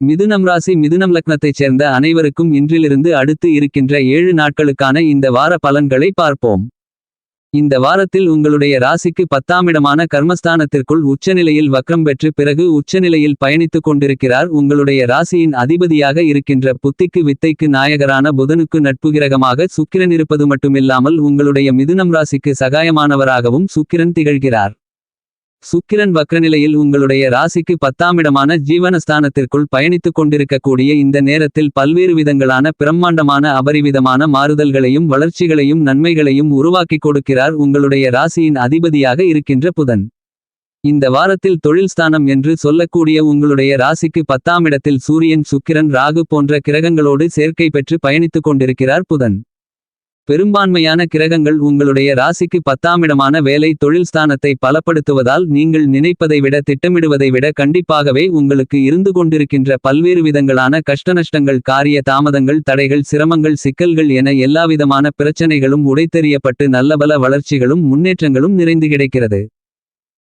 மிதுனம் ராசி மிதுனம் லக்னத்தைச் சேர்ந்த அனைவருக்கும் இன்றிலிருந்து அடுத்து இருக்கின்ற ஏழு நாட்களுக்கான இந்த வார பலன்களை பார்ப்போம். இந்த வாரத்தில் உங்களுடைய ராசிக்கு பத்தாமிடமான கர்மஸ்தானத்திற்குள் உச்சநிலையில் வக்ரம் பெற்று பிறகு உச்சநிலையில் பயணித்துக் கொண்டிருக்கிறார் உங்களுடைய ராசியின் அதிபதியாக இருக்கின்ற புத்திக்கு வித்தைக்கு நாயகரான புதனுக்கு நட்புகிரகமாக சுக்கிரன் இருப்பது மட்டுமில்லாமல் உங்களுடைய மிதுனம் ராசிக்கு சகாயமானவராகவும் சுக்கிரன் திகழ்கிறார். சுக்கிரன் வக்ரநிலையில் உங்களுடைய ராசிக்கு பத்தாமிடமான ஜீவனஸ்தானத்திற்குள் பயணித்துக் கொண்டிருக்கக்கூடிய இந்த நேரத்தில் பல்வேறு விதங்களான பிரம்மாண்டமான அபரிவிதமான மாறுதல்களையும் வளர்ச்சிகளையும் நன்மைகளையும் உருவாக்கிக் கொடுக்கிறார் உங்களுடைய ராசியின் அதிபதியாக இருக்கின்ற புதன். இந்த வாரத்தில் தொழில் ஸ்தானம் என்று சொல்லக்கூடிய உங்களுடைய ராசிக்கு பத்தாமிடத்தில் சூரியன் சுக்கிரன் ராகு போன்ற கிரகங்களோடு சேர்க்கை பெற்று பயணித்துக் கொண்டிருக்கிறார் புதன். பெரும்பான்மையான கிரகங்கள் உங்களுடைய ராசிக்கு பத்தாமிடமான வேலை தொழில் ஸ்தானத்தை பலப்படுத்துவதால் நீங்கள் நினைப்பதை விட திட்டமிடுவதை விட கண்டிப்பாகவே உங்களுக்கு இருந்து கொண்டிருக்கின்ற பல்வேறு விதங்களான கஷ்டநஷ்டங்கள் காரிய தாமதங்கள் தடைகள் சிரமங்கள் சிக்கல்கள் என எல்லாவிதமான பிரச்சனைகளும் உடைத்தெறியப்பட்டு நல்லபல வளர்ச்சிகளும் முன்னேற்றங்களும் நிறைந்து கிடைக்கிறது.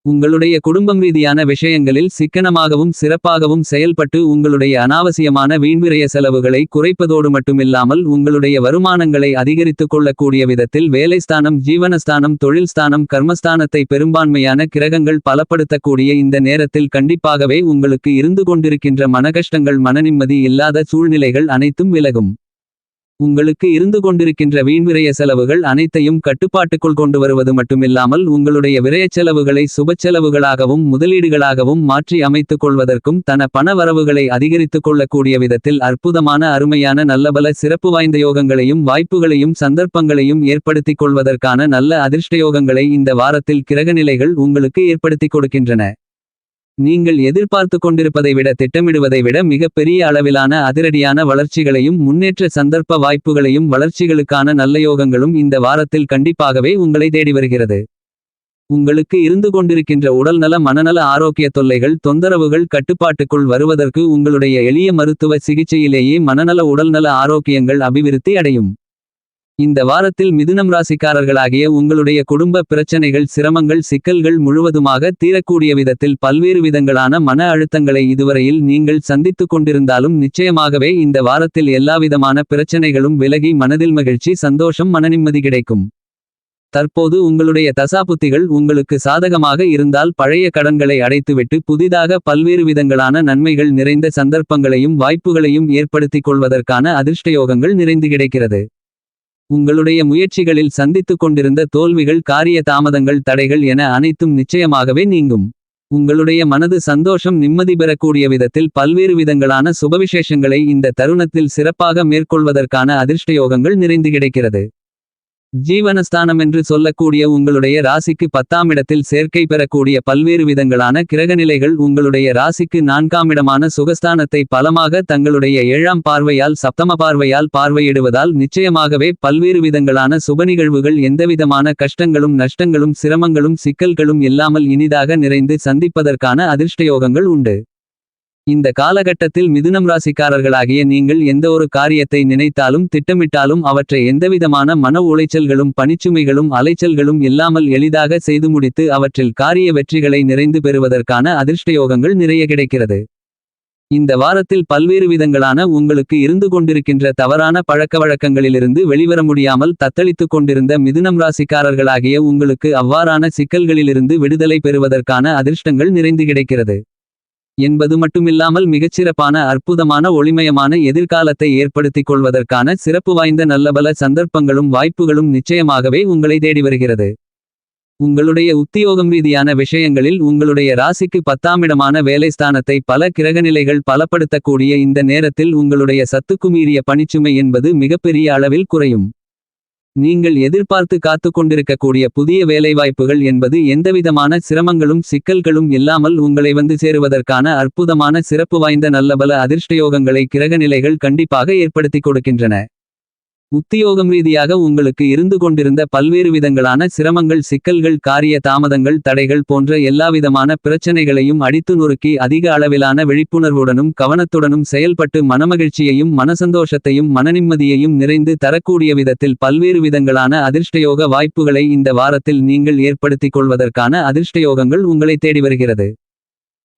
உங்களுடைய குடும்பம் ரீதியான விஷயங்களில் சிக்கனமாகவும் சிறப்பாகவும் செயல்பட்டு உங்களுடைய அனாவசியமான வீண்விரய செலவுகளை குறைப்பதோடு மட்டுமில்லாமல் உங்களுடைய வருமானங்களை அதிகரித்துக் கொள்ளக்கூடிய விதத்தில் வேலைஸ்தானம் ஜீவனஸ்தானம் தொழில்ஸ்தானம் கர்மஸ்தானத்தை பெரும்பான்மையான கிரகங்கள் பலப்படுத்தக்கூடிய இந்த நேரத்தில் கண்டிப்பாகவே உங்களுக்கு இருந்து கொண்டிருக்கின்ற மனகஷ்டங்கள் மனநிம்மதி இல்லாத சூழ்நிலைகள் அனைத்தும் விலகும். உங்களுக்கு இருந்து கொண்டிருக்கின்ற வீண்விரய செலவுகள் அனைத்தையும் கட்டுப்பாட்டுக்குள் கொண்டு வருவது மட்டுமில்லாமல் உங்களுடைய விரயச் செலவுகளை சுபச்செலவுகளாகவும் முதலீடுகளாகவும் மாற்றி அமைத்துக் கொள்வதற்கும் தன பண வரவுகளை அதிகரித்துக் கொள்ளக்கூடிய விதத்தில் அற்புதமான அருமையான நல்லபல சிறப்பு வாய்ந்த யோகங்களையும் வாய்ப்புகளையும் சந்தர்ப்பங்களையும் ஏற்படுத்திக் கொள்வதற்கான நல்ல அதிர்ஷ்டயோகங்களை இந்த வாரத்தில் கிரகநிலைகள் உங்களுக்கு ஏற்படுத்திக் கொடுக்கின்றன. நீங்கள் எதிர்பார்த்து கொண்டிருப்பதை விட திட்டமிடுவதை விட மிகப்பெரிய அளவிலான அதிரடியான வளர்ச்சிகளையும் முன்னேற்ற சந்தர்ப்ப வாய்ப்புகளையும் வளர்ச்சிகளுக்கான நல்ல யோகங்களும் இந்த வாரத்தில் கண்டிப்பாகவே உங்களை தேடி வருகிறது. உங்களுக்கு இருந்து கொண்டிருக்கின்ற உடல்நல மனநல ஆரோக்கிய தொல்லைகள் தொந்தரவுகள் கட்டுப்பாட்டுக்குள் வருவதற்கு உங்களுடைய எளிய மருத்துவ சிகிச்சையிலேயே மனநல உடல்நல ஆரோக்கியங்கள் அபிவிருத்தி அடையும். இந்த வாரத்தில் மிதுனம் ராசிக்காரர்களாகிய உங்களுடைய குடும்ப பிரச்சனைகள் சிரமங்கள் சிக்கல்கள் முழுவதுமாக தீரக்கூடிய விதத்தில் பல்வேறு விதங்களான மன அழுத்தங்களை இதுவரையில் நீங்கள் சந்தித்துக் கொண்டிருந்தாலும் நிச்சயமாகவே இந்த வாரத்தில் எல்லாவிதமான பிரச்சனைகளும் விலகி மனதில் மகிழ்ச்சி சந்தோஷம் மனநிம்மதி கிடைக்கும். தற்போது உங்களுடைய தசாபுத்திகள் உங்களுக்கு சாதகமாக இருந்தால் பழைய கடன்களை அடைத்துவிட்டு புதிதாக பல்வேறு விதங்களான நன்மைகள் நிறைந்த சந்தர்ப்பங்களையும் வாய்ப்புகளையும் ஏற்படுத்திக் கொள்வதற்கான அதிர்ஷ்டயோகங்கள் நிறைந்து கிடைக்கிறது. உங்களுடைய முயற்சிகளில் சந்தித்துக் கொண்டிருந்த தோல்விகள் காரிய தாமதங்கள் தடைகள் என அனைத்தும் நிச்சயமாகவே நீங்கும். உங்களுடைய மனது சந்தோஷம் நிம்மதி பெறக்கூடிய விதத்தில் பல்வேறு விதங்களான சுபவிசேஷங்களை இந்த தருணத்தில் சிறப்பாக மேற்கொள்வதற்கான அதிர்ஷ்டயோகங்கள் நிறைந்து கிடைக்கிறது. ஜீவனஸ்தானமென்று சொல்லக்கூடிய உங்களுடைய ராசிக்கு பத்தாம் இடத்தில் சேர்க்கை பெறக்கூடிய பல்வேறு விதங்களான கிரகநிலைகள் உங்களுடைய ராசிக்கு நான்காமிடமான சுகஸ்தானத்தை பலமாக தங்களுடைய ஏழாம் பார்வையால் சப்தம பார்வையால் பார்வையிடுவதால் நிச்சயமாகவே பல்வேறு விதங்களான சுப நிகழ்வுகள் எந்தவிதமான கஷ்டங்களும் நஷ்டங்களும் சிரமங்களும் சிக்கல்களும் இல்லாமல் இனிதாக நிறைந்து சந்திப்பதற்கான அதிர்ஷ்டயோகங்கள் உண்டு. இந்த காலகட்டத்தில் மிதுனம் ராசிக்காரர்களாகிய நீங்கள் எந்த ஒரு காரியத்தை நினைத்தாலும் திட்டமிட்டாலும் அவற்றை எந்தவிதமான மன உளைச்சல்களும் பணிச்சுமைகளும் அலைச்சல்களும் இல்லாமல் எளிதாக செய்து முடித்து அவற்றில் காரிய வெற்றிகளை நிறைந்து பெறுவதற்கான அதிர்ஷ்டயோகங்கள் நிறைய கிடைக்கிறது. இந்த வாரத்தில் பல்வேறு விதங்களான உங்களுக்கு இருந்து கொண்டிருக்கின்ற தவறான பழக்கவழக்கங்களிலிருந்து வெளிவர முடியாமல் தத்தளித்துக் கொண்டிருந்த மிதுனம் ராசிக்காரர்களாகிய உங்களுக்கு அவ்வாறான சிக்கல்களிலிருந்து விடுதலை பெறுவதற்கான அதிர்ஷ்டங்கள் நிறைந்து கிடைக்கிறது. என்பது மட்டுமில்லாமல் மிகச்சிறப்பான அற்புதமான ஒளிமயமான எதிர்காலத்தை ஏற்படுத்திக் கொள்வதற்கான சிறப்பு வாய்ந்த நல்லபல சந்தர்ப்பங்களும் வாய்ப்புகளும் நிச்சயமாகவே உங்களை தேடி வருகிறது. உங்களுடைய உத்தியோகம் ரீதியான விஷயங்களில் உங்களுடைய ராசிக்கு பத்தாமிடமான வேலைஸ்தானத்தை பல கிரகநிலைகள் பலப்படுத்தக்கூடிய இந்த நேரத்தில் உங்களுடைய சத்துக்குமீறிய பணிச்சுமை என்பது மிகப்பெரிய அளவில் குறையும். நீங்கள் எதிர்பார்த்து காத்துக் கொண்டிருக்கக்கூடிய புதிய வேலைவாய்ப்புகள் என்பது எந்தவிதமான சிரமங்களும் சிக்கல்களும் இல்லாமல் உங்களை வந்து சேருவதற்கான அற்புதமான சிறப்பு வாய்ந்த நல்லபல அதிர்ஷ்டயோகங்களை கிரகநிலைகள் கண்டிப்பாக ஏற்படுத்திக் கொடுக்கின்றன. உத்தியோகம் ரீதியாக உங்களுக்கு இருந்து கொண்டிருந்த பல்வேறு விதங்களான சிரமங்கள் சிக்கல்கள் காரிய தாமதங்கள் தடைகள் போன்ற எல்லாவிதமான பிரச்சனைகளையும் அடித்து நொறுக்கி அதிக அளவிலான விழிப்புணர்வுடனும் கவனத்துடனும் செயல்பட்டு மனமகிழ்ச்சியையும் மனசந்தோஷத்தையும் மனநிம்மதியையும் நிறைந்து தரக்கூடிய விதத்தில் பல்வேறு விதங்களான அதிர்ஷ்டயோக வாய்ப்புகளை இந்த வாரத்தில் நீங்கள் ஏற்படுத்திக் கொள்வதற்கான அதிர்ஷ்டயோகங்கள் உங்களை தேடி வருகிறது.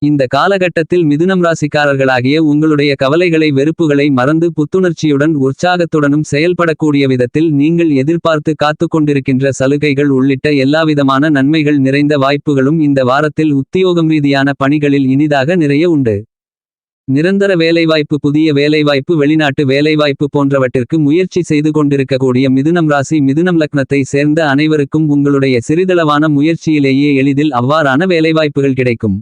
இந்த காலகட்டத்தில் மிதுனம் ராசிக்காரர்களாகிய உங்களுடைய கவலைகளை வெறுப்புகளை மறந்து புத்துணர்ச்சியுடன் உற்சாகத்துடனும் செயல்படக்கூடிய விதத்தில் நீங்கள் எதிர்பார்த்து காத்துக் கொண்டிருக்கின்ற சலுகைகள் உள்ளிட்ட எல்லாவிதமான நன்மைகள் நிறைந்த வாய்ப்புகளும் இந்த வாரத்தில் உத்தியோகம் ரீதியான பணிகளில் இனிதாக நிறைய உண்டு. நிரந்தர வேலைவாய்ப்பு புதிய வேலைவாய்ப்பு வெளிநாட்டு வேலைவாய்ப்பு போன்றவற்றிற்கு முயற்சி செய்து கொண்டிருக்கக்கூடிய மிதுனம் ராசி மிதுனம் லக்னத்தை சேர்ந்த அனைவருக்கும் உங்களுடைய சிறிதளவான முயற்சியிலேயே எளிதில் அவ்வாறான வேலைவாய்ப்புகள் கிடைக்கும்.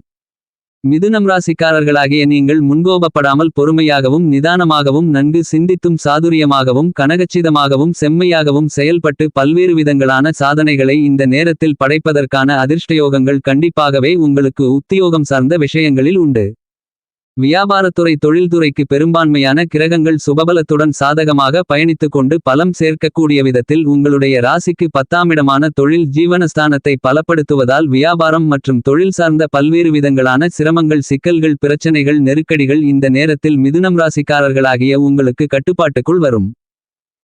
மிதுனம் ராசிக்காரர்களாகிய நீங்கள் முன்கோபப்படாமல் பொறுமையாகவும் நிதானமாகவும் நன்கு சிந்தித்தும் சாதுரியமாகவும் கனகச்சிதமாகவும் செம்மையாகவும் செயல்பட்டு பல்வேறு விதங்களான சாதனைகளை இந்த நேரத்தில் படைப்பதற்கான அதிர்ஷ்டயோகங்கள் கண்டிப்பாகவே உங்களுக்கு உத்தியோகம் சார்ந்த விஷயங்களில் உண்டு. வியாபாரத்துறை தொழில்துறைக்கு பெரும்பான்மையான கிரகங்கள் சுபபலத்துடன் சாதகமாக பயணித்துக் கொண்டு பலம் சேர்க்கக்கூடிய விதத்தில் உங்களுடைய ராசிக்கு பத்தாமிடமான தொழில் ஜீவனஸ்தானத்தை பலப்படுத்துவதால் வியாபாரம் மற்றும் தொழில் சார்ந்த பல்வேறு விதங்களான சிரமங்கள் சிக்கல்கள் பிரச்சனைகள் நெருக்கடிகள் இந்த நேரத்தில் மிதுனம் ராசிக்காரர்களாகிய உங்களுக்கு கட்டுப்பாட்டுக்குள் வரும்.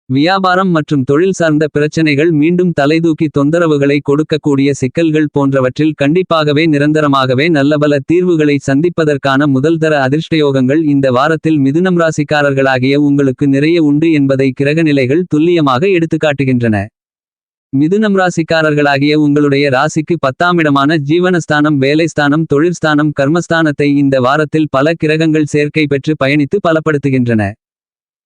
வியாபாரம் மற்றும் தொழில் சார்ந்த பிரச்சனைகள் மீண்டும் தலைதூக்கி தொந்தரவுகளை கொடுக்கக்கூடிய சிக்கல்கள் போன்றவற்றில் கண்டிப்பாகவே நிரந்தரமாகவே நல்லபல தீர்வுகளை சந்திப்பதற்கான முதல்தர அதிர்ஷ்டயோகங்கள் இந்த வாரத்தில் மிதுனம் ராசிக்காரர்களாகிய உங்களுக்கு நிறைய உண்டு என்பதை கிரகநிலைகள் துல்லியமாக எடுத்துக்காட்டுகின்றன. மிதுனம் ராசிக்காரர்களாகிய உங்களுடைய ராசிக்கு பத்தாமிடமான ஜீவனஸ்தானம் வேலைஸ்தானம் தொழிற்ஸ்தானம் கர்மஸ்தானத்தை இந்த வாரத்தில் பல கிரகங்கள் சேர்க்கை பெற்று பயணித்து பலப்படுத்துகின்றன.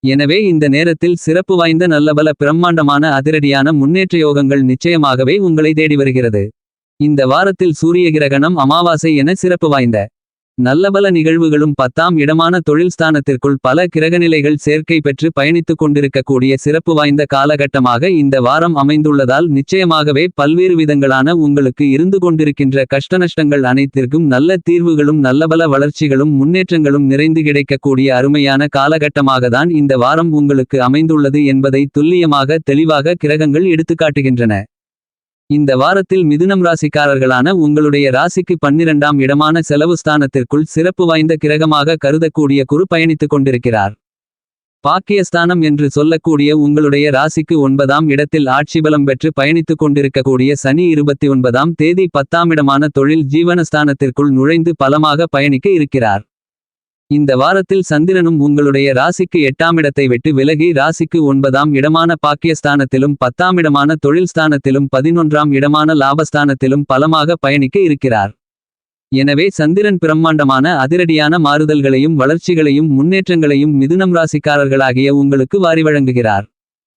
எனவே இந்த நேரத்தில் சிறப்பு வாய்ந்த நல்லபல பிரம்மாண்டமான அதிரடியான முன்னேற்ற யோகங்கள் நிச்சயமாகவே உங்களை தேடி வருகிறது. இந்த வாரத்தில் சூரிய கிரகணம் அமாவாசை என சிறப்பு வாய்ந்த நல்லபல நிகழ்வுகளும் பத்தாம் இடமான தொழில் ஸ்தானத்திற்குள் பல கிரகநிலைகள் சேர்க்கை பெற்று பயணித்துக் கொண்டிருக்கக்கூடிய சிறப்பு வாய்ந்த காலகட்டமாக இந்த வாரம் அமைந்துள்ளதால் நிச்சயமாகவே பல்வேறு விதங்களான உங்களுக்கு இருந்து கொண்டிருக்கின்ற கஷ்டநஷ்டங்கள் அனைத்திற்கும் நல்ல தீர்வுகளும் நல்லபல வளர்ச்சிகளும் முன்னேற்றங்களும் நிறைந்து கிடைக்கக்கூடிய அருமையான காலகட்டமாகத்தான் இந்த வாரம் உங்களுக்கு அமைந்துள்ளது என்பதை துல்லியமாக தெளிவாக கிரகங்கள் எடுத்துக்காட்டுகின்றன இந்த வாரத்தில் மிதுனம் ராசிக்காரர்களான உங்களுடைய ராசிக்கு பன்னிரண்டாம் இடமான செலவு ஸ்தானத்திற்குள் சிறப்பு வாய்ந்த கிரகமாக கருதக்கூடிய குரு பயணித்துக் கொண்டிருக்கிறார். பாக்கியஸ்தானம் என்று சொல்லக்கூடிய உங்களுடைய ராசிக்கு ஒன்பதாம் இடத்தில் ஆட்சிபலம் பெற்று பயணித்துக் கொண்டிருக்கக்கூடிய சனி இருபத்தி ஒன்பதாம் தேதி பத்தாம் இடமான தொழில் ஜீவனஸ்தானத்திற்குள் நுழைந்து பலமாக பயணிக்க இருக்கிறார். இந்த வாரத்தில் சந்திரனும் உங்களுடைய ராசிக்கு எட்டாம் இடத்தை விட்டு விலகி ராசிக்கு ஒன்பதாம் இடமான பாக்கியஸ்தானத்திலும் பத்தாமிடமான தொழில் ஸ்தானத்திலும் பதினொன்றாம் இடமான லாபஸ்தானத்திலும் பலமாக பயணிக்க இருக்கிறார். எனவே சந்திரன் பிரம்மாண்டமான அதிரடியான மாறுதல்களையும் வளர்ச்சிகளையும் முன்னேற்றங்களையும் மிதுனம் ராசிக்காரர்களாகிய உங்களுக்கு வாரி வழங்குகிறார்.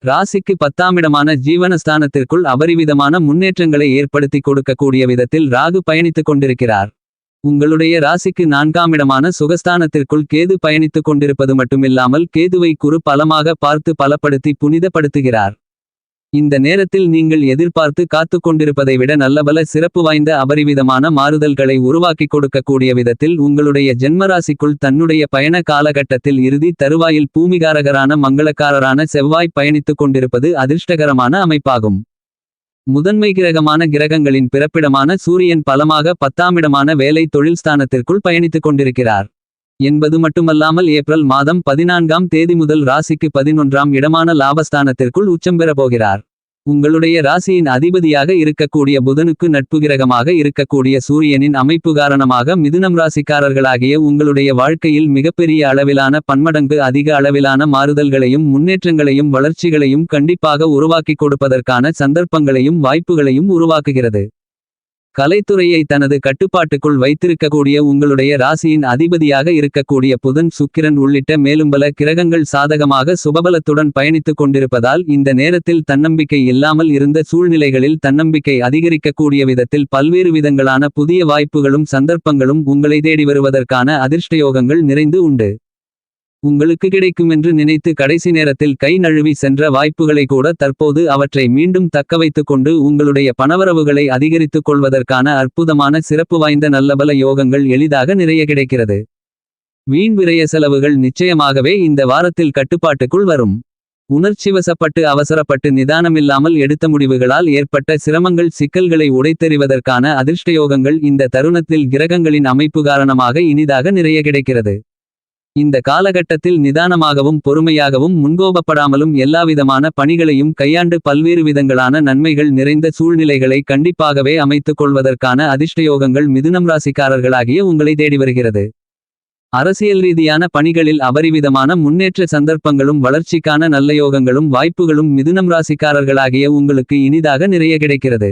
ராசிக்கு பத்தாமிடமான ஜீவனஸ்தானத்திற்குள் அபரிவிதமான முன்னேற்றங்களை ஏற்படுத்தி கொடுக்கக்கூடிய விதத்தில் ராகு பயணித்துக் கொண்டிருக்கிறார். உங்களுடைய ராசிக்கு நான்காம் இடமான சுகஸ்தானத்திற்குள் கேது பயணித்துக் கொண்டிருப்பது மட்டுமில்லாமல் கேதுவை குறு பலமாக பார்த்து பலப்படுத்தி புனிதப்படுத்துகிறார். இந்த நேரத்தில் நீங்கள் எதிர்பார்த்து காத்துக் கொண்டிருப்பதை விட நல்லபல சிறப்பு வாய்ந்த அபரிவிதமான மாறுதல்களை உருவாக்கிக் கொடுக்கக்கூடிய விதத்தில் உங்களுடைய ஜென்மராசிக்குள் தன்னுடைய பயண காலகட்டத்தில் இறுதி தருவாயில் பூமிகாரகரான மங்களக்காரரான செவ்வாய் பயணித்துக் கொண்டிருப்பது அதிர்ஷ்டகரமான அமைப்பாகும். முதன்மை கிரகமான கிரகங்களின் பிறப்பிடமான சூரியன் பலமாக பத்தாமிடமான வேலை தொழில் ஸ்தானத்திற்குள் பயணித்துக் கொண்டிருக்கிறார். என்பது மட்டுமல்லாமல் ஏப்ரல் மாதம் பதினான்காம் தேதி முதல் ராசிக்கு பதினொன்றாம் இடமான லாபஸ்தானத்திற்குள் உச்சம் பெறப் போகிறார். உங்களுடைய ராசியின் அதிபதியாக இருக்கக்கூடிய புதனுக்கு நட்பு கிரகமாக இருக்கக்கூடிய சூரியனின் அமைப்பு காரணமாக மிதுனம் ராசிக்காரர்களாகிய உங்களுடைய வாழ்க்கையில் மிகப்பெரிய அளவிலான பன்மடங்கு அதிக அளவிலான மாறுதல்களையும் முன்னேற்றங்களையும் வளர்ச்சிகளையும் கண்டிப்பாக உருவாக்கிக் கொடுப்பதற்கான சந்தர்ப்பங்களையும் வாய்ப்புகளையும் உருவாக்குகிறது. கலைத்துறையை தனது கட்டுப்பாட்டுக்குள் வைத்திருக்கக்கூடிய உங்களுடைய ராசியின் அதிபதியாக இருக்கக்கூடிய புதன் சுக்கிரன் உள்ளிட்ட மேலும்பல கிரகங்கள் சாதகமாக சுபபலத்துடன் பயணித்துக் கொண்டிருப்பதால் இந்த நேரத்தில் தன்னம்பிக்கை இல்லாமல் இருந்த சூழ்நிலைகளில் தன்னம்பிக்கை அதிகரிக்கக்கூடிய விதத்தில் பல்வேறு விதங்களான புதிய வாய்ப்புகளும் சந்தர்ப்பங்களும் உங்களை தேடி வருவதற்கான அதிர்ஷ்டயோகங்கள் நிறைந்து உண்டு. உங்களுக்கு கிடைக்குமென்று நினைத்து கடைசி நேரத்தில் கை நழுவி சென்ற வாய்ப்புகளை கூட தற்போது அவற்றை மீண்டும் தக்கவைத்துக் கொண்டு உங்களுடைய பணவரவுகளை அதிகரித்துக் கொள்வதற்கான அற்புதமான சிறப்பு வாய்ந்த நல்லபல யோகங்கள் எளிதாக நிறைய கிடைக்கிறது. வீண் விரய செலவுகள் நிச்சயமாகவே இந்த வாரத்தில் கட்டுப்பாட்டுக்குள் வரும். உணர்ச்சிவசப்பட்டு அவசரப்பட்டு நிதானமில்லாமல் எடுத்த முடிவுகளால் ஏற்பட்ட சிரமங்கள் சிக்கல்களை உடைத்தெறிவதற்கான அதிர்ஷ்டயோகங்கள் இந்த தருணத்தில் கிரகங்களின் அமைப்பு காரணமாக இனிதாக நிறைய கிடைக்கிறது. இந்த காலகட்டத்தில் நிதானமாகவும் பொறுமையாகவும் முன்கோபப்படாமலும் எல்லாவிதமான பணிகளையும் கையாண்டு பல்வேறு விதங்களான நன்மைகள் நிறைந்த சூழ்நிலைகளை கண்டிப்பாகவே அமைத்துக் கொள்வதற்கான அதிர்ஷ்டயோகங்கள் மிதுனம் ராசிக்காரர்களாகிய உங்களை தேடி வருகிறது. அரசியல் ரீதியான பணிகளில் அபரிவிதமான முன்னேற்ற சந்தர்ப்பங்களும் வளர்ச்சிக்கான நல்ல யோகங்களும் வாய்ப்புகளும் மிதுனம் ராசிக்காரர்களாகிய உங்களுக்கு இனிதாக நிறைய கிடைக்கிறது.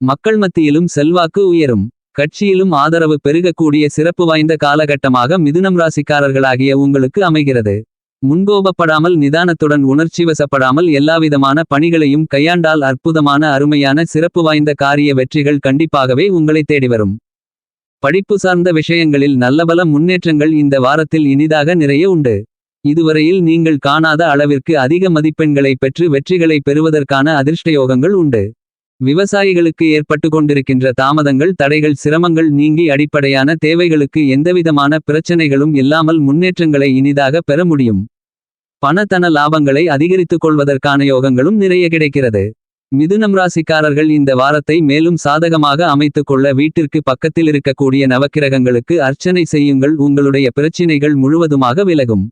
மக்கள் மத்தியிலும் செல்வாக்கு உயரும். கட்சியிலும் ஆதரவு பெருகக்கூடிய சிறப்பு வாய்ந்த காலகட்டமாக மிதுனம் ராசிக்காரர்களாகிய உங்களுக்கு அமைகிறது. முன்கோபப்படாமல் நிதானத்துடன் உணர்ச்சிவசப்படாமல் எல்லாவிதமான பணிகளையும் கையாண்டால் அற்புதமான அருமையான சிறப்பு வாய்ந்த காரிய வெற்றிகள் கண்டிப்பாகவே உங்களை தேடி வரும். படிப்பு சார்ந்த விஷயங்களில் நல்லபல முன்னேற்றங்கள் இந்த வாரத்தில் இனிதாக நிறைய உண்டு. இதுவரையில் நீங்கள் காணாத அளவிற்கு அதிக மதிப்பெண்களை பெற்று வெற்றிகளை பெறுவதற்கான அதிர்ஷ்டயோகங்கள் உண்டு. விவசாயிகளுக்கு ஏற்பட்டு கொண்டிருக்கின்ற தாமதங்கள் தடைகள் சிரமங்கள் நீங்கி அடிப்படையான தேவைகளுக்கு எந்தவிதமான பிரச்சனைகளும் இல்லாமல் முன்னேற்றங்களை இனிதாக பெற முடியும். பணத்தன லாபங்களை அதிகரித்துக் கொள்வதற்கான யோகங்களும் நிறைய கிடைக்கிறது. மிதுனம் ராசிக்காரர்கள் இந்த வாரத்தை மேலும் சாதகமாக அமைத்துக் கொள்ள வீட்டிற்கு பக்கத்தில் இருக்கக்கூடிய நவக்கிரகங்களுக்கு அர்ச்சனை செய்யுங்கள். உங்களுடைய பிரச்சினைகள் முழுவதுமாக விலகும்.